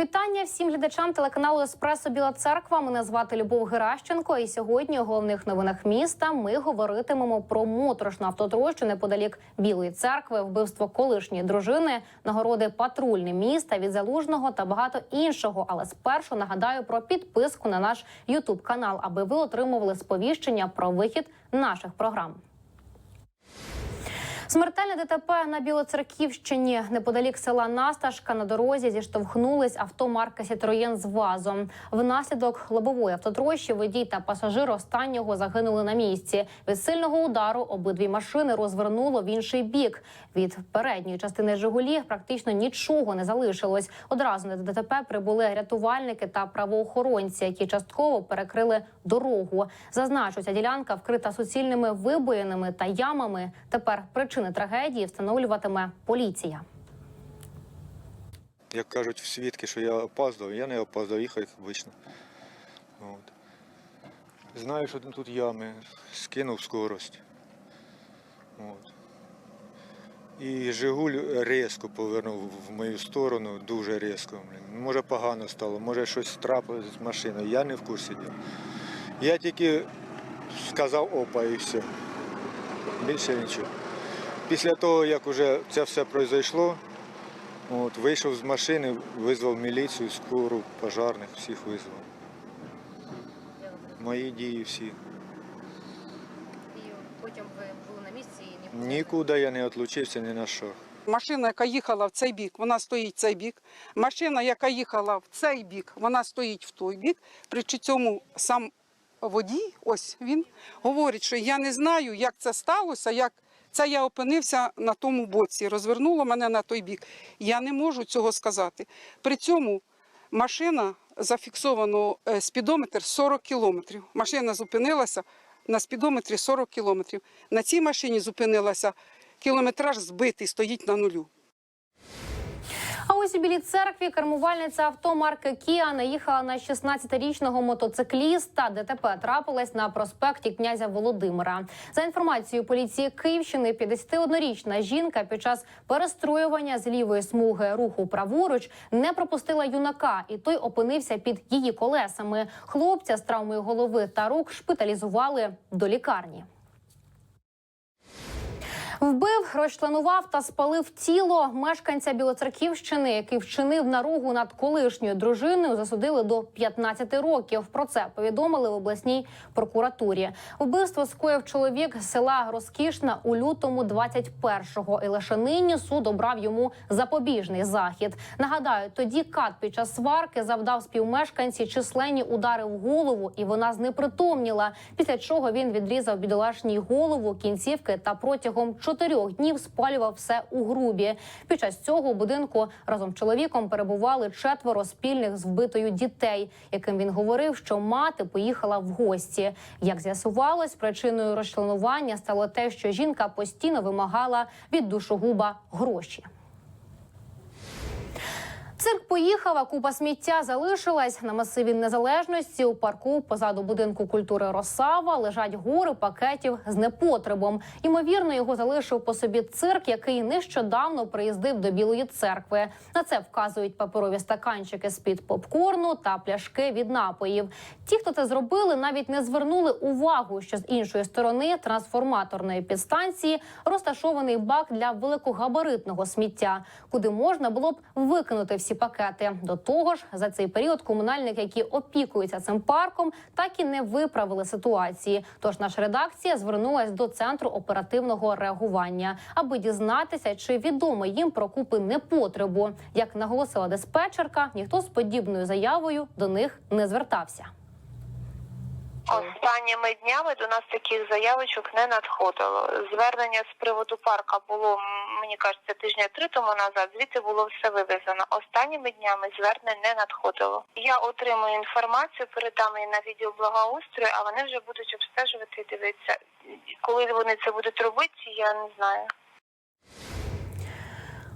Вітання всім глядачам телеканалу Еспресо Біла Церква. Мене звати Любов Геращенко. І сьогодні у головних новинах міста ми говоритимемо про моторошну автотрощу неподалік Білої церкви, вбивство колишньої дружини, нагороди патрульне міста від залужного та багато іншого. Але спершу нагадаю про підписку на наш Ютуб канал, аби ви отримували сповіщення про вихід наших програм. Смертельне ДТП на Білоцерківщині неподалік села Насташка на дорозі зіштовхнулись авто марки Сітроєн з вазом. Внаслідок лобової автотрощі водій та пасажир останнього загинули на місці. Від сильного удару обидві машини розвернуло в інший бік. Від передньої частини Жигулі практично нічого не залишилось. Одразу на ДТП прибули рятувальники та правоохоронці, які частково перекрили дорогу. Зазначу, ця ділянка вкрита суцільними вибоїнами та ямами. Тепер причини трагедії встановлюватиме поліція. Як кажуть свідки, що я опаздував, я не опаздував, їхав як обично. От. Знаю, що тут ями, скинув скорость. От. І Жигуль різко повернув в мою сторону, дуже різко. Може погано стало, може щось трапилось з машиною. Я не в курсі діла. Я тільки сказав опа і все. Більше нічого. Після того, як вже це все пройшло, От, вийшов з машини, визвав міліцію, скору, пожарних, всіх визвав. Мої дії всі. І потім ви були на місці і Нікуди я не відлучився ні на що. Машина, яка їхала в цей бік, вона стоїть в цей бік. Машина, яка їхала в цей бік, вона стоїть в той бік. При цьому сам водій, ось він, говорить, що я не знаю, як це сталося, як це я опинився на тому боці, розвернуло мене на той бік. Я не можу цього сказати. При цьому машина зафіксовано е, спідометр 40 кілометрів. Машина зупинилася на спідометрі 40 кілометрів. На цій машині зупинилася кілометраж збитий, стоїть на нулю. А ось у білій церкві кермувальниця авто марки Кіа наїхала на 16-річного мотоцикліста. ДТП трапилось на проспекті князя Володимира. За інформацією поліції Київщини, 51-річна жінка під час перестроювання з лівої смуги руху праворуч не пропустила юнака, і той опинився під її колесами. Хлопця з травмою голови та рук шпиталізували до лікарні. Вбив, розчленував та спалив тіло мешканця Білоцерківщини, який вчинив наругу над колишньою дружиною. Засудили до 15 років. Про це повідомили в обласній прокуратурі. Вбивство скоїв чоловік з села Розкішна у лютому 21-го. І лише нині суд обрав йому запобіжний захід. Нагадаю, тоді кат під час сварки завдав співмешканці численні удари в голову, і вона знепритомніла. Після чого він відрізав бідолашній голову, кінцівки та протягом чотирьох днів спалював все у грубі. Під час цього у будинку разом з чоловіком перебували четверо спільних з вбитою дітей, яким він говорив, що мати поїхала в гості. Як з'ясувалось, причиною розчленування стало те, що жінка постійно вимагала від душогуба гроші. Цирк поїхав, а купа сміття залишилась на масиві незалежності. У парку позаду будинку культури Росава лежать гори пакетів з непотребом. Ймовірно, його залишив по собі цирк, який нещодавно приїздив до Білої церкви. На це вказують паперові стаканчики з під попкорну та пляшки від напоїв. Ті, хто це зробили, навіть не звернули увагу, що з іншої сторони трансформаторної підстанції розташований бак для великогабаритного сміття, куди можна було б викинути всі пакети. До того ж, за цей період комунальники, які опікуються цим парком, так і не виправили ситуації. Тож наша редакція звернулась до центру оперативного реагування, аби дізнатися, чи відомо їм про купи непотребу. Як наголосила диспетчерка, ніхто з подібною заявою до них не звертався. Останніми днями до нас таких заявочок не надходило. Звернення з приводу парка було, мені кажеться, тижня три тому назад. Звідти було все вивезено. Останніми днями звернень не надходило. Я отримую інформацію, передам її на відділ благоустрою, а вони вже будуть обстежувати і дивитися. Коли вони це будуть робити, я не знаю.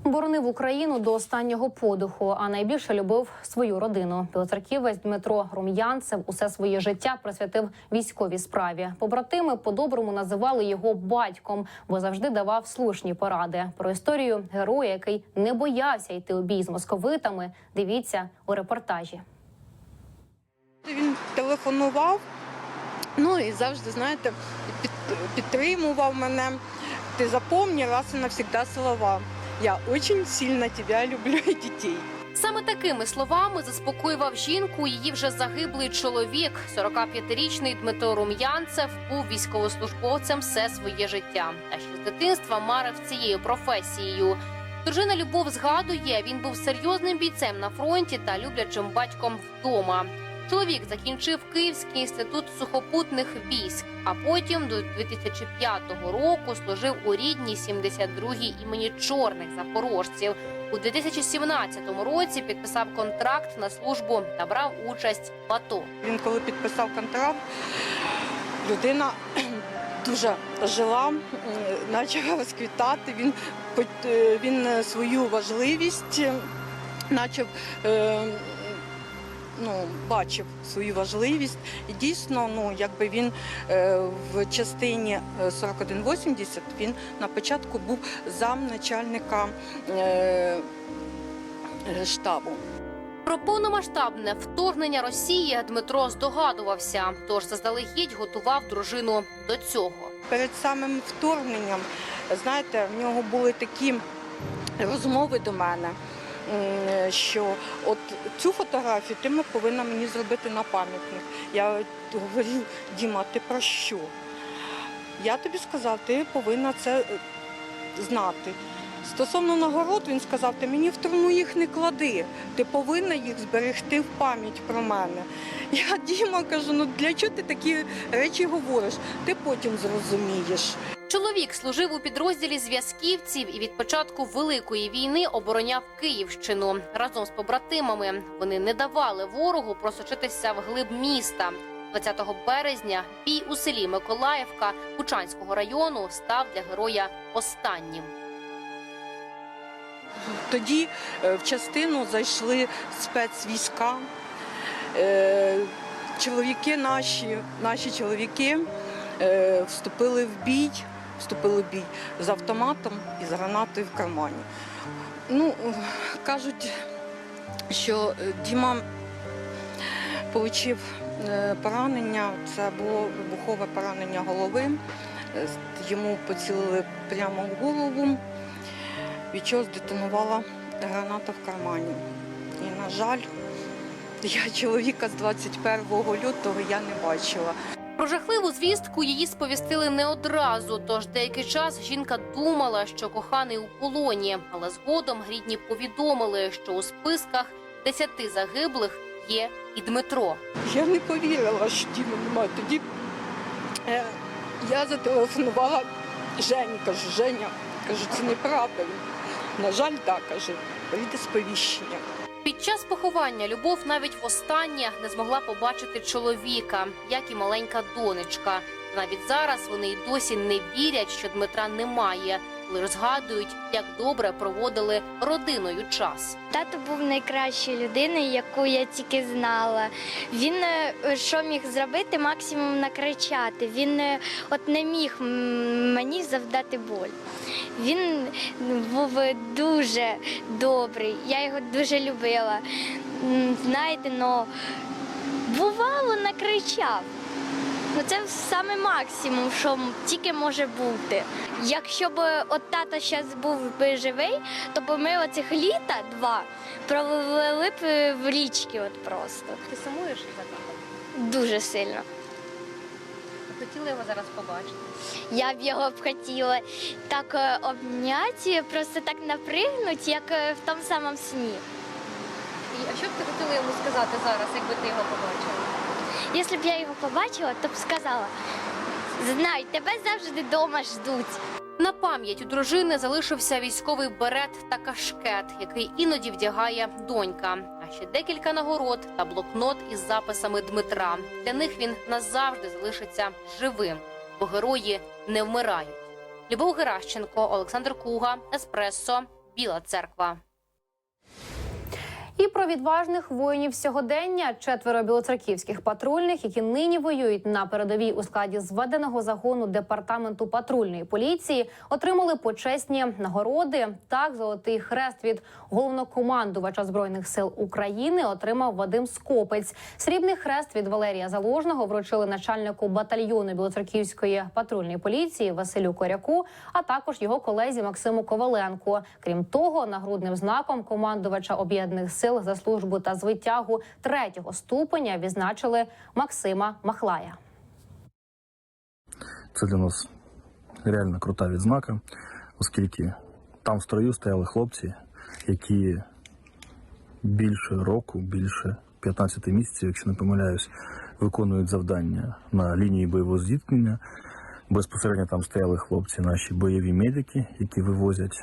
Боронив Україну до останнього подиху, а найбільше любив свою родину. Білоцерківець Дмитро Рум'янцев усе своє життя присвятив військовій справі. Побратими по-доброму називали його батьком, бо завжди давав слушні поради. Про історію героя, який не боявся йти у бій з московитами. Дивіться у репортажі. Він телефонував, ну і завжди, знаєте, під, підтримував мене. Ти запомни раз і навсегда слова. Я дуже сильно тебе люблю і дітей. Саме такими словами заспокоював жінку її вже загиблий чоловік. 45-річний Дмитро Рум'янцев був військовослужбовцем все своє життя. А ще з дитинства марив цією професією. Дружина Любов згадує, він був серйозним бійцем на фронті та люблячим батьком вдома. Чоловік закінчив Київський інститут сухопутних військ, а потім до 2005 року служив у рідній 72-й імені чорних запорожців. У 2017 році підписав контракт на службу та брав участь в АТО. Він коли підписав контракт, людина дуже жила, почала розквітати. Він, е, він е, свою важливість е, почав. Е, Ну, бачив свою важливість, і дійсно, ну якби він е, в частині е, 4180 він на початку був замначальника е, е, штабу. Про повномасштабне вторгнення Росії Дмитро здогадувався, тож заздалегідь готував дружину до цього. перед самим вторгненням, знаєте, в нього були такі розмови до мене, що от цю фотографію ти повинна мені зробити на пам'ятник. Я говорю, Діма, ти про що? Я тобі сказав, ти повинна це е, знати. Стосовно нагород, він сказав, ти мені в труну їх не клади, ти повинна їх зберегти в пам'ять про мене. Я Діма кажу, ну для чого ти такі речі говориш? Ти потім зрозумієш. Чоловік служив у підрозділі зв'язківців і від початку великої війни обороняв Київщину разом з побратимами. Вони не давали ворогу просочитися в глиб міста. 20 березня бій у селі Миколаївка Кучанського району став для героя останнім. Тоді е, в частину зайшли спецвійська. Е, Чоловіки наші, наші чоловіки е, вступили в бій, вступили в бій з автоматом і з гранатою в кармані. Ну, е, кажуть, що е, Діма отримав поранення, це було вибухове поранення голови. Е, Йому поцілили прямо в голову від чого здетонувала граната в кармані. І, на жаль, я чоловіка з 21 лютого я не бачила. Про жахливу звістку її сповістили не одразу. Тож деякий час жінка думала, що коханий у полоні, але згодом рідні повідомили, що у списках десяти загиблих є і Дмитро. Я не повірила, що Діми немає. Тоді е, я зателефонувала Жені, кажу, Женя, кажу, це неправда. На жаль, так, каже, прийде сповіщення. Під час поховання Любов навіть востаннє не змогла побачити чоловіка, як і маленька донечка. Навіть зараз вони й досі не вірять, що Дмитра немає, лише згадують, як добре проводили родиною час. Тато був найкращою людиною, яку я тільки знала. Він е, що міг зробити, максимум накричати. Він е, от не міг мені завдати боль. Він був дуже добрий, я його дуже любила. Знаєте, ну бувало накричав. Ну це саме максимум, що тільки може бути. Якщо б от тато зараз був би живий, то б ми оцих літа два провели б е, в річки от просто. Ти сумуєш за татом? Дуже сильно. Хотіла його зараз побачити. Я б його б хотіла так е, обняти, просто так напригнути, як е, в тому самому сні. А що б ти хотіла йому сказати зараз, якби ти його побачила? Якщо б я його побачила, то б сказала: знай, тебе завжди вдома ждуть. На пам'ять у дружини залишився військовий берет та кашкет, який іноді вдягає донька. А ще декілька нагород та блокнот із записами Дмитра. Для них він назавжди залишиться живим, бо герої не вмирають. Любов Геращенко, Олександр Куга, Еспресо, Біла церква. І про відважних воїнів сьогодення четверо білоцерківських патрульних, які нині воюють на передовій у складі зведеного загону департаменту патрульної поліції, отримали почесні нагороди. Так, золотий хрест від головнокомандувача збройних сил України отримав Вадим Скопець. Срібний хрест від Валерія Залужного вручили начальнику батальйону білоцерківської патрульної поліції Василю Коряку, а також його колезі Максиму Коваленку. Крім того, нагрудним знаком командувача об'єднаних сил за службу та звитягу третього ступеня відзначили Максима Махлая. Це для нас реально крута відзнака, оскільки там в строю стояли хлопці, які більше року, більше 15 місяців, якщо не помиляюсь, виконують завдання на лінії бойового зіткнення. Безпосередньо там стояли хлопці, наші бойові медики, які вивозять,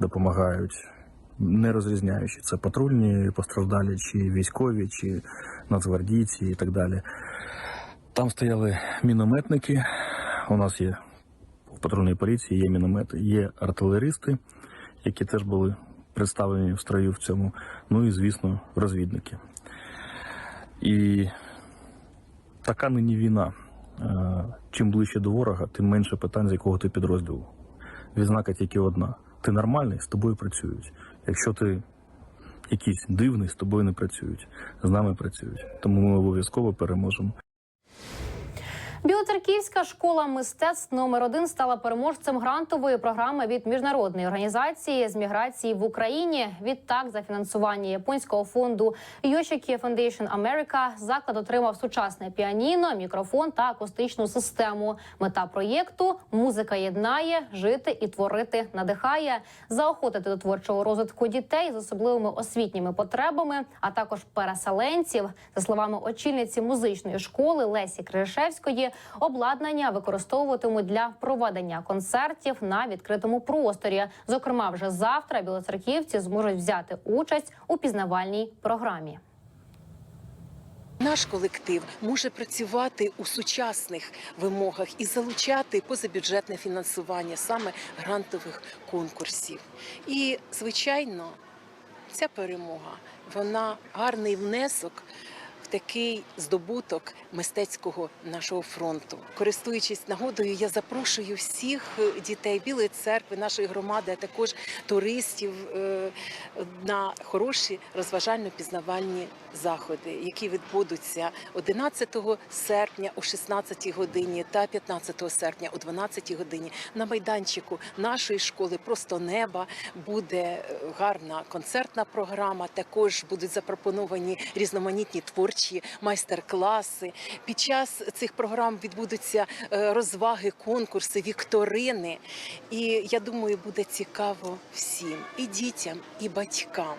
допомагають, не розрізняючи це патрульні постраждалі, чи військові, чи нацгвардійці і так далі. Там стояли мінометники. У нас є в патрульній поліції є міномети, є артилеристи, які теж були представлені в строю в цьому. Ну і, звісно, розвідники. І така нині війна. Е, Чим ближче до ворога, тим менше питань, з якого ти підрозділу. Відзнака тільки одна: ти нормальний, з тобою працюють. Якщо ти якийсь дивний, з тобою не працюють, з нами працюють. Тому ми обов'язково переможемо. Білоцерківська школа мистецтв номер 1 стала переможцем грантової програми від міжнародної організації з міграції в Україні. Відтак, за фінансування японського фонду Yoshiki Foundation America заклад отримав сучасне піаніно, мікрофон та акустичну систему. Мета проєкту музика єднає, жити і творити надихає, заохотити до творчого розвитку дітей з особливими освітніми потребами, а також переселенців. За словами очільниці музичної школи Лесі Кришевської, обладнання використовуватимуть для проведення концертів на відкритому просторі. Зокрема, вже завтра білоцерківці зможуть взяти участь у пізнавальній програмі. Наш колектив може працювати у сучасних вимогах і залучати позабюджетне фінансування саме грантових конкурсів. І, звичайно, ця перемога вона гарний внесок такий здобуток мистецького нашого фронту. Користуючись нагодою, я запрошую всіх е, дітей Білої церкви, нашої громади, а також туристів е, на хороші розважально-пізнавальні заходи, які відбудуться 11 серпня о 16 годині та 15 серпня о 12 годині на майданчику нашої школи просто неба буде е, гарна концертна програма. Також будуть запропоновані різноманітні творчі майстер-класи. Під час цих програм відбудуться е, розваги, конкурси, вікторини. І я думаю, буде цікаво всім і дітям, і батькам.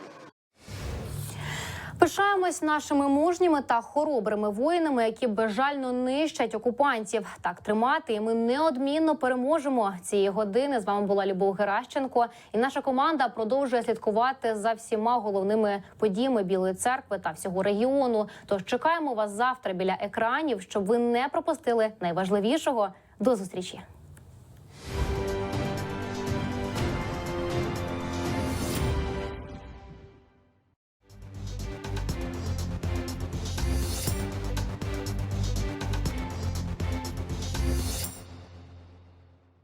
Пишаємось нашими мужніми та хоробрими воїнами, які безжально нищать окупантів. Так тримати, і ми неодмінно переможемо цієї години. З вами була Любов Геращенко, і наша команда продовжує слідкувати за всіма головними подіями Білої церкви та всього регіону. Тож чекаємо вас завтра біля екранів, щоб ви не пропустили найважливішого. До зустрічі.